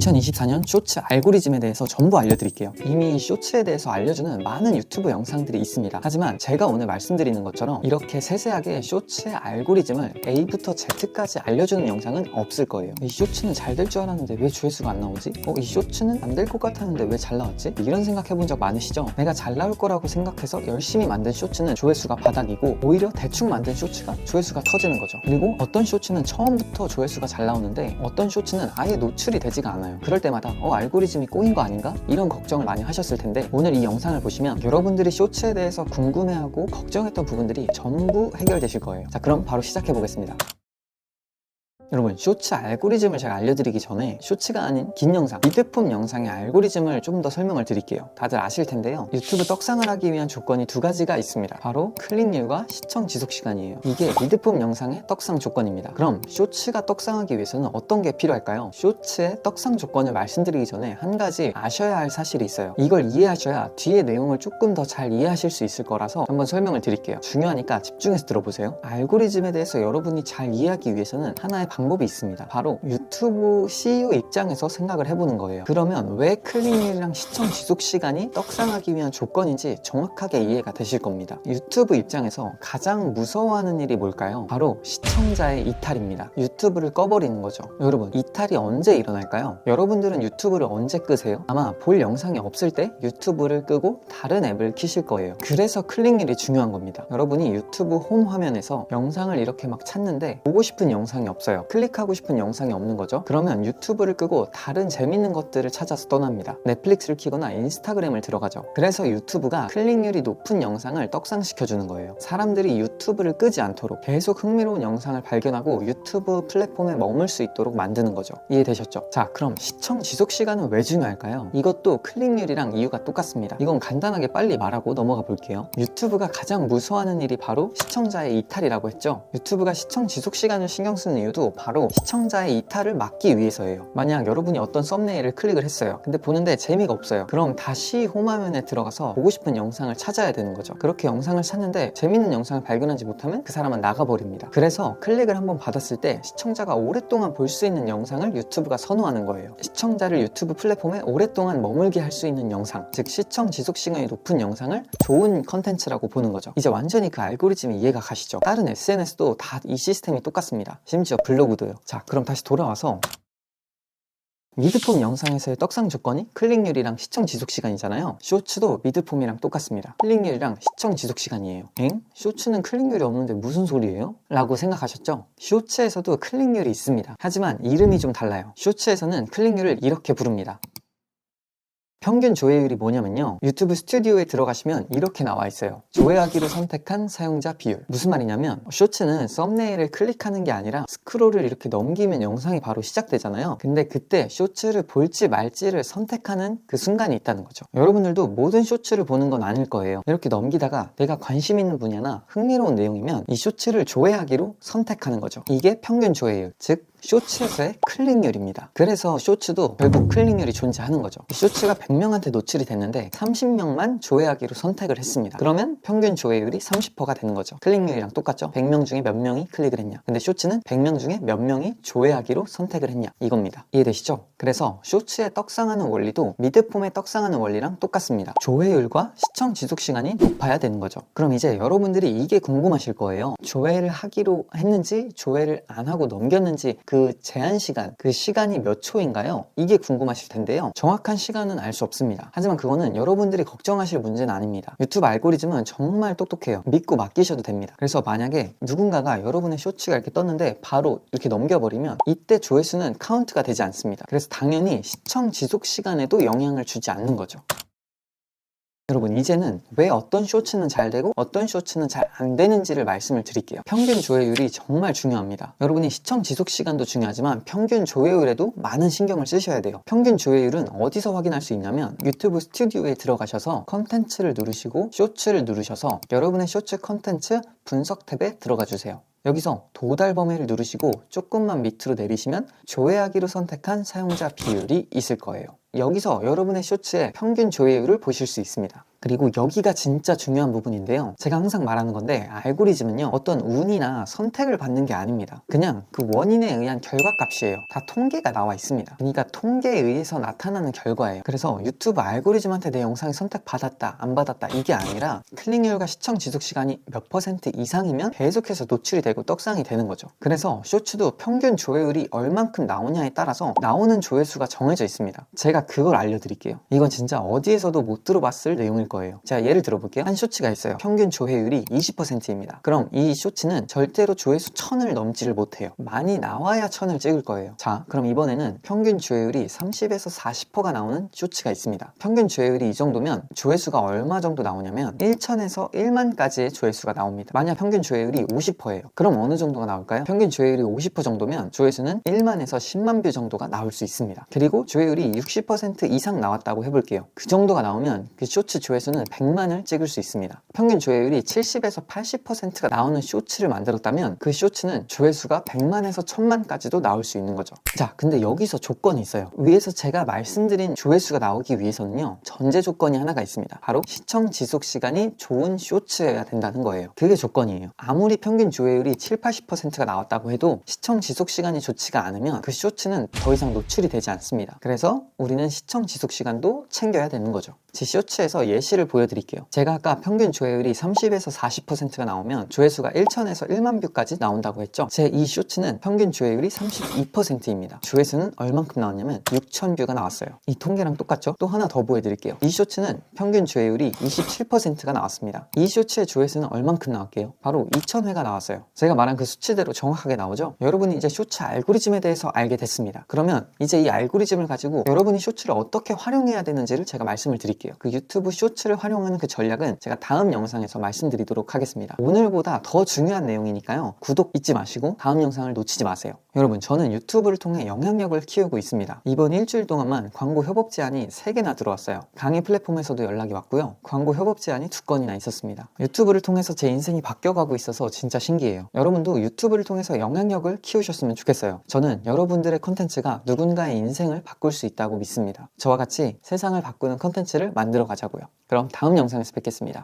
2024년 쇼츠 알고리즘에 대해서 전부 알려드릴게요. 이미 쇼츠에 대해서 알려주는 많은 유튜브 영상들이 있습니다. 하지만 제가 오늘 말씀드리는 것처럼 이렇게 세세하게 쇼츠의 알고리즘을 A부터 Z까지 알려주는 영상은 없을 거예요. 이 쇼츠는 잘 될 줄 알았는데 왜 조회수가 안 나오지? 어, 이 쇼츠는 안 될 것 같았는데 왜 잘 나왔지? 이런 생각 해본 적 많으시죠? 내가 잘 나올 거라고 생각해서 열심히 만든 쇼츠는 조회수가 바닥이고 오히려 대충 만든 쇼츠가 조회수가 터지는 거죠. 그리고 어떤 쇼츠는 처음부터 조회수가 잘 나오는데 어떤 쇼츠는 아예 노출이 되지가 않아요. 그럴 때마다 어 알고리즘이 꼬인 거 아닌가? 이런 걱정을 많이 하셨을 텐데 오늘 이 영상을 보시면 여러분들이 쇼츠에 대해서 궁금해하고 걱정했던 부분들이 전부 해결되실 거예요. 자 그럼 바로 시작해 보겠습니다. 여러분 쇼츠 알고리즘을 제가 알려드리기 전에 쇼츠가 아닌 긴 영상, 미드폼 영상의 알고리즘을 좀 더 설명을 드릴게요. 다들 아실 텐데요. 유튜브 떡상을 하기 위한 조건이 두 가지가 있습니다. 바로 클릭률과 시청 지속 시간이에요. 이게 미드폼 영상의 떡상 조건입니다. 그럼 쇼츠가 떡상하기 위해서는 어떤 게 필요할까요? 쇼츠의 떡상 조건을 말씀드리기 전에 한 가지 아셔야 할 사실이 있어요. 이걸 이해하셔야 뒤에 내용을 조금 더 잘 이해하실 수 있을 거라서 한번 설명을 드릴게요. 중요하니까 집중해서 들어보세요. 알고리즘에 대해서 여러분이 잘 이해하기 위해서는 하나의 방 법이 있습니다. 바로 유튜브 CEO 입장에서 생각을 해보는 거예요. 그러면 왜 클릭률이랑 시청 지속 시간이 떡상하기 위한 조건인지 정확하게 이해가 되실 겁니다. 유튜브 입장에서 가장 무서워하는 일이 뭘까요? 바로 시청자의 이탈입니다. 유튜브를 꺼버리는 거죠. 여러분, 이탈이 언제 일어날까요? 여러분들은 유튜브를 언제 끄세요? 아마 볼 영상이 없을 때 유튜브를 끄고 다른 앱을 키실 거예요. 그래서 클릭률이 중요한 겁니다. 여러분이 유튜브 홈 화면에서 영상을 이렇게 막 찾는데 보고 싶은 영상이 없어요. 클릭하고 싶은 영상이 없는 거죠. 그러면 유튜브를 끄고 다른 재밌는 것들을 찾아서 떠납니다. 넷플릭스를 키거나 인스타그램을 들어가죠. 그래서 유튜브가 클릭률이 높은 영상을 떡상시켜주는 거예요. 사람들이 유튜브를 끄지 않도록 계속 흥미로운 영상을 발견하고 유튜브 플랫폼에 머물 수 있도록 만드는 거죠. 이해되셨죠? 자, 그럼 시청 지속 시간은 왜 중요할까요? 이것도 클릭률이랑 이유가 똑같습니다. 이건 간단하게 빨리 말하고 넘어가 볼게요. 유튜브가 가장 무서워하는 일이 바로 시청자의 이탈이라고 했죠. 유튜브가 시청 지속 시간을 신경 쓰는 이유도 바로 시청자의 이탈을 막기 위해서예요. 만약 여러분이 어떤 썸네일을 클릭을 했어요. 근데 보는데 재미가 없어요. 그럼 다시 홈화면에 들어가서 보고 싶은 영상을 찾아야 되는 거죠. 그렇게 영상을 찾는데 재밌는 영상을 발견하지 못하면 그 사람은 나가버립니다. 그래서 클릭을 한번 받았을 때 시청자가 오랫동안 볼 수 있는 영상을 유튜브가 선호하는 거예요. 시청자를 유튜브 플랫폼에 오랫동안 머물게 할 수 있는 영상, 즉 시청 지속 시간이 높은 영상을 좋은 컨텐츠라고 보는 거죠. 이제 완전히 그 알고리즘이 이해가 가시죠. 다른 SNS도 다 이 시스템이 똑같습니다. 심지어 블 로그도요. 자, 그럼 다시 돌아와서 미드폼 영상에서의 떡상 조건이 클릭률이랑 시청 지속 시간이잖아요. 쇼츠도 미드폼이랑 똑같습니다. 클릭률이랑 시청 지속 시간이에요. 엥? 쇼츠는 클릭률이 없는데 무슨 소리예요? 라고 생각하셨죠? 쇼츠에서도 클릭률이 있습니다. 하지만 이름이 좀 달라요. 쇼츠에서는 클릭률을 이렇게 부릅니다. 평균 조회율이 뭐냐면요. 유튜브 스튜디오에 들어가시면 이렇게 나와 있어요. 조회하기로 선택한 사용자 비율. 무슨 말이냐면 쇼츠는 썸네일을 클릭하는 게 아니라 스크롤을 이렇게 넘기면 영상이 바로 시작되잖아요. 근데 그때 쇼츠를 볼지 말지를 선택하는 그 순간이 있다는 거죠. 여러분들도 모든 쇼츠를 보는 건 아닐 거예요. 이렇게 넘기다가 내가 관심 있는 분야나 흥미로운 내용이면 이 쇼츠를 조회하기로 선택하는 거죠. 이게 평균 조회율, 즉 쇼츠에서의 클릭률입니다. 그래서 쇼츠도 결국 클릭률이 존재하는 거죠. 쇼츠가 100명한테 노출이 됐는데 30명만 조회하기로 선택을 했습니다. 그러면 평균 조회율이 30%가 되는 거죠. 클릭률이랑 똑같죠? 100명 중에 몇 명이 클릭을 했냐. 근데 쇼츠는 100명 중에 몇 명이 조회하기로 선택을 했냐. 이겁니다. 이해되시죠? 그래서 쇼츠에 떡상하는 원리도 미드폼에 떡상하는 원리랑 똑같습니다. 조회율과 시청 지속 시간이 높아야 되는 거죠. 그럼 이제 여러분들이 이게 궁금하실 거예요. 조회를 하기로 했는지 조회를 안 하고 넘겼는지 그 제한 시간, 그 시간이 몇 초인가요? 이게 궁금하실 텐데요. 정확한 시간은 알 수 없습니다. 하지만 그거는 여러분들이 걱정하실 문제는 아닙니다. 유튜브 알고리즘은 정말 똑똑해요. 믿고 맡기셔도 됩니다. 그래서 만약에 누군가가 여러분의 쇼츠가 이렇게 떴는데 바로 이렇게 넘겨버리면 이때 조회수는 카운트가 되지 않습니다. 그래서 당연히 시청 지속 시간에도 영향을 주지 않는 거죠. 여러분 이제는 왜 어떤 쇼츠는 잘 되고 어떤 쇼츠는 잘 안 되는지를 말씀을 드릴게요. 평균 조회율이 정말 중요합니다. 여러분이 시청 지속 시간도 중요하지만 평균 조회율에도 많은 신경을 쓰셔야 돼요. 평균 조회율은 어디서 확인할 수 있냐면 유튜브 스튜디오에 들어가셔서 컨텐츠를 누르시고 쇼츠를 누르셔서 여러분의 쇼츠 컨텐츠 분석 탭에 들어가 주세요 여기서 도달 범위를 누르시고 조금만 밑으로 내리시면 조회하기로 선택한 사용자 비율이 있을 거예요. 여기서 여러분의 쇼츠의 평균 조회율을 보실 수 있습니다. 그리고 여기가 진짜 중요한 부분인데요. 제가 항상 말하는 건데 알고리즘은요 어떤 운이나 선택을 받는 게 아닙니다. 그냥 그 원인에 의한 결과값이에요. 다 통계가 나와 있습니다. 그러니까 통계에 의해서 나타나는 결과예요. 그래서 유튜브 알고리즘한테 내 영상이 선택받았다 안 받았다 이게 아니라 클릭률과 시청 지속 시간이 몇 퍼센트 이상이면 계속해서 노출이 되고 떡상이 되는 거죠. 그래서 쇼츠도 평균 조회율이 얼만큼 나오냐에 따라서 나오는 조회수가 정해져 있습니다. 제가 그걸 알려드릴게요. 이건 진짜 어디에서도 못 들어봤을 내용일 거예요. 제가 예를 들어볼게요. 한 쇼츠가 있어요. 평균 조회율이 20%입니다. 그럼 이 쇼츠는 절대로 조회수 1000을 넘지를 못해요. 많이 나와야 1000을 찍을 거예요. 자, 그럼 이번에는 평균 조회율이 30에서 40%가 나오는 쇼츠가 있습니다. 평균 조회율이 이 정도면 조회수가 얼마 정도 나오냐면 1000에서 1만까지의 조회수가 나옵니다. 만약 평균 조회율이 50%예요. 그럼 어느 정도가 나올까요? 평균 조회율이 50% 정도면 조회수는 1만에서 10만 뷰 정도가 나올 수 있습니다. 그리고 조회율이 60% 이상 나왔다고 해볼게요. 그 정도가 나오면 그 쇼츠 조회수 는 100만을 찍을 수 있습니다. 평균 조회율이 70에서 80%가 나오는 쇼츠를 만들었다면 그 쇼츠는 조회수가 100만에서 1000만까지도 나올 수 있는 거죠. 자, 근데 여기서 조건이 있어요. 위에서 제가 말씀드린 조회수가 나오기 위해서는요, 전제 조건이 하나가 있습니다. 바로 시청 지속 시간이 좋은 쇼츠여야 된다는 거예요. 그게 조건이에요. 아무리 평균 조회율이 7, 80%가 나왔다고 해도 시청 지속 시간이 좋지가 않으면 그 쇼츠는 더 이상 노출이 되지 않습니다. 그래서 우리는 시청 지속 시간도 챙겨야 되는 거죠. 제 쇼츠에서 예시 를 보여드릴게요. 제가 아까 평균 조회율이 30에서 40%가 나오면 조회수가 1천에서 1만 뷰까지 나온다고 했죠. 제 이 쇼츠는 평균 조회율이 32%입니다. 조회수는 얼만큼 나왔냐면 6천 뷰가 나왔어요. 이 통계랑 똑같죠? 또 하나 더 보여드릴게요. 이 쇼츠는 평균 조회율이 27%가 나왔습니다. 이 쇼츠의 조회수는 얼만큼 나왔게요? 바로 2,000회가 나왔어요. 제가 말한 그 수치대로 정확하게 나오죠? 여러분이 이제 쇼츠 알고리즘에 대해서 알게 됐습니다. 그러면 이제 이 알고리즘을 가지고 여러분이 쇼츠를 어떻게 활용해야 되는지를 제가 말씀을 드릴게요. 그 유튜브 쇼츠 를 활용하는 그 전략은 제가 다음 영상에서 말씀드리도록 하겠습니다. 오늘보다 더 중요한 내용이니까요. 구독 잊지 마시고 다음 영상을 놓치지 마세요. 여러분, 저는 유튜브를 통해 영향력을 키우고 있습니다. 이번 일주일 동안만 광고 협업 제안이 3개나 들어왔어요. 강의 플랫폼에서도 연락이 왔고요. 광고 협업 제안이 두 건이나 있었습니다. 유튜브를 통해서 제 인생이 바뀌어가고 있어서 진짜 신기해요. 여러분도 유튜브를 통해서 영향력을 키우셨으면 좋겠어요. 저는 여러분들의 컨텐츠가 누군가의 인생을 바꿀 수 있다고 믿습니다. 저와 같이 세상을 바꾸는 컨텐츠를 만들어 가자고요. 그럼 다음 영상에서 뵙겠습니다.